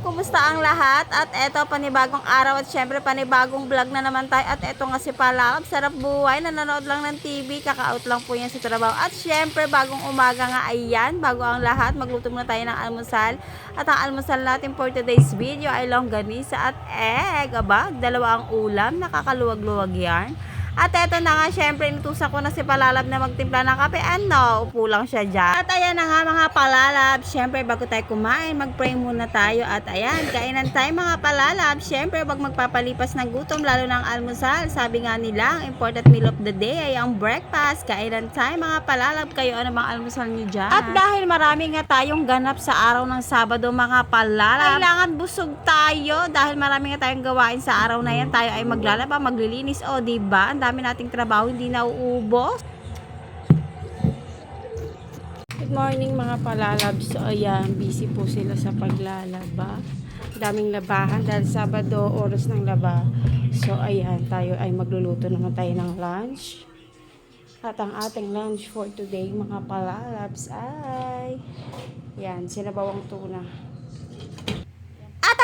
kumusta ang lahat? At eto, panibagong araw at syempre panibagong vlog na naman tayo. At eto nga si Palakab, sarap buhay, nanonood lang ng TV, kaka-out lang po yan sa trabaho. At syempre, bagong umaga nga, ayan, bago ang lahat, magluto muna tayo ng almusal. At ang almusal natin for today's video ay longganisa at egg. Aba, dalawa ang ulam, nakakaluwag-luwag yan. At eto na nga, syempre, inutusan ko na si Palalab na magtimpla ng kape. Ano, upo lang siya dyan. At ayan na nga mga Palalab, syempre, bago tayo kumain, mag-pray muna tayo. At ayan, kainan tayo mga Palalab. Syempre, wag magpapalipas ng gutom, lalo ng almusal. Sabi nga nila, ang important meal of the day ay ang breakfast. Kainan tayo mga Palalab. Kayo, ano bang almusal niyo dyan? At dahil marami nga tayong ganap sa araw ng Sabado, mga Palalab, kailangan busog tayo dahil marami nga tayong gawain sa araw na yan. Tayo ay maglalaba, maglilinis. O, di ba? Ang dami nating trabaho, hindi nauubos. Good morning mga palalabs. So, ayan, busy po sila sa paglalaba. Daming labahan dahil Sabado, oras ng laba. So, ayan, tayo ay magluluto naman tayo ng lunch. At ang ating lunch for today, mga palalabs, ay, yan, sinabawang tuna.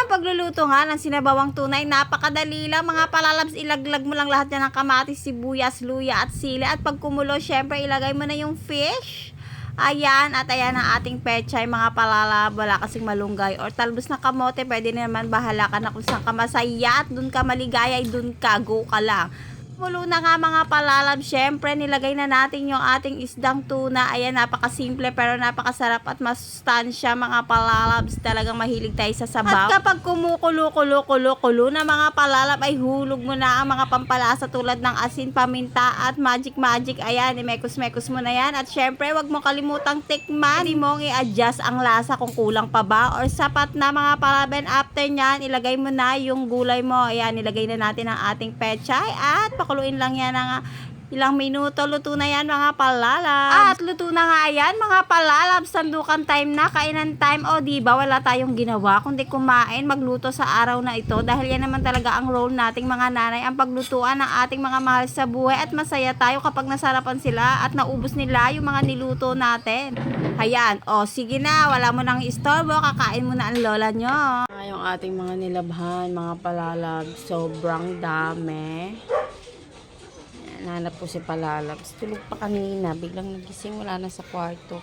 Ang pagluluto nga ng sinabawang tunay, napakadali lang mga palalabs. Ilaglag mo lang lahat yan ng kamatis, sibuyas, luya at sili. At pag kumulo, syempre ilagay mo na yung fish. Ayan, at ayan ang ating pechay, mga palalab, wala kasing malunggay. Or talbos na kamote, pwede naman bahala ka na kung saan ka masaya at dun ka maligaya, ay dun ka, go ka lang. Mulo na nga mga palalab, syempre nilagay na natin yung ating isdang tuna. Ayan, napakasimple pero napakasarap at masustansya mga palalabs. Talagang mahilig tayo sa sabaw. At kapag kumukulo, kulo, kulo, kulo na mga palalab ay hulog mo na ang mga pampalasa tulad ng asin, paminta at magic magic. Ayan, imekos-mekos mo na yan. At syempre, wag mo kalimutang tikman. Hindi mong i-adjust ang lasa kung kulang pa ba or sapat na mga palalab. And after nyan, ilagay mo na yung gulay mo. Ayan, ilagay na natin ang ating pechay at pakuluin lang yan ng ilang minuto. Luto na yan mga palalabs. At luto na nga yan mga palalabs. Sandukan time na, kainan time. O di ba wala tayong ginawa kundi kumain, magluto sa araw na ito. Dahil yan naman talaga ang role nating mga nanay. Ang paglutuan ng ating mga mahal sa buhay. At masaya tayo kapag nasarapan sila at naubos nila yung mga niluto natin. Ayan, o sige na, wala mo nang istorbo, kakain mo na ang lola nyo. Yung ating mga nilabhan, mga palalab, sobrang dami. Nanap ko si Palalabs. Tulog pa kanina. Biglang nagising. Wala na sa kwarto.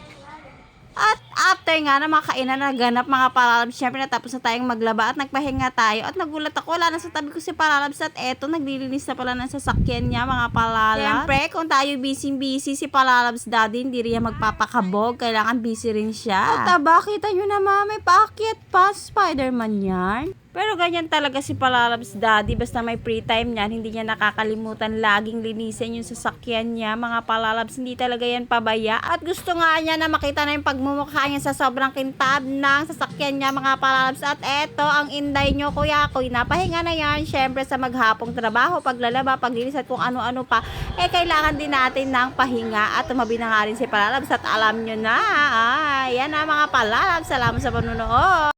At after nga na makainan na ganap mga Palalabs, syempre natapos na tayong maglaba at nagpahinga tayo. At nagulat ako, wala na sa tabi ko si Palalabs at eto, naglilinis na pala ng sasakyan niya mga Palalabs. Syempre, kung tayo busy-busy, si Palalabs daddy, hindi rin magpapakabog. Kailangan busy rin siya. At aba, kita nyo naman, may paakyat pa, Spider-Man yan. Pero ganyan talaga si Palalabs Daddy. Basta may free time niyan, hindi niya nakakalimutan laging linisin yung sasakyan niya. Mga Palalabs, hindi talaga yan pabaya. At gusto nga niya na makita na yung pagmumukha niya sa sobrang kintab ng sasakyan niya, mga Palalabs. At eto, ang inday nyo, kuya ko, napahinga na yan. Syempre sa maghapong trabaho, paglalaba, paglinis at kung ano-ano pa. Eh, kailangan din natin ng pahinga at tumabi na nga rin si Palalabs. At alam nyo na, ay, yan na mga Palalabs. Salamat sa panunood.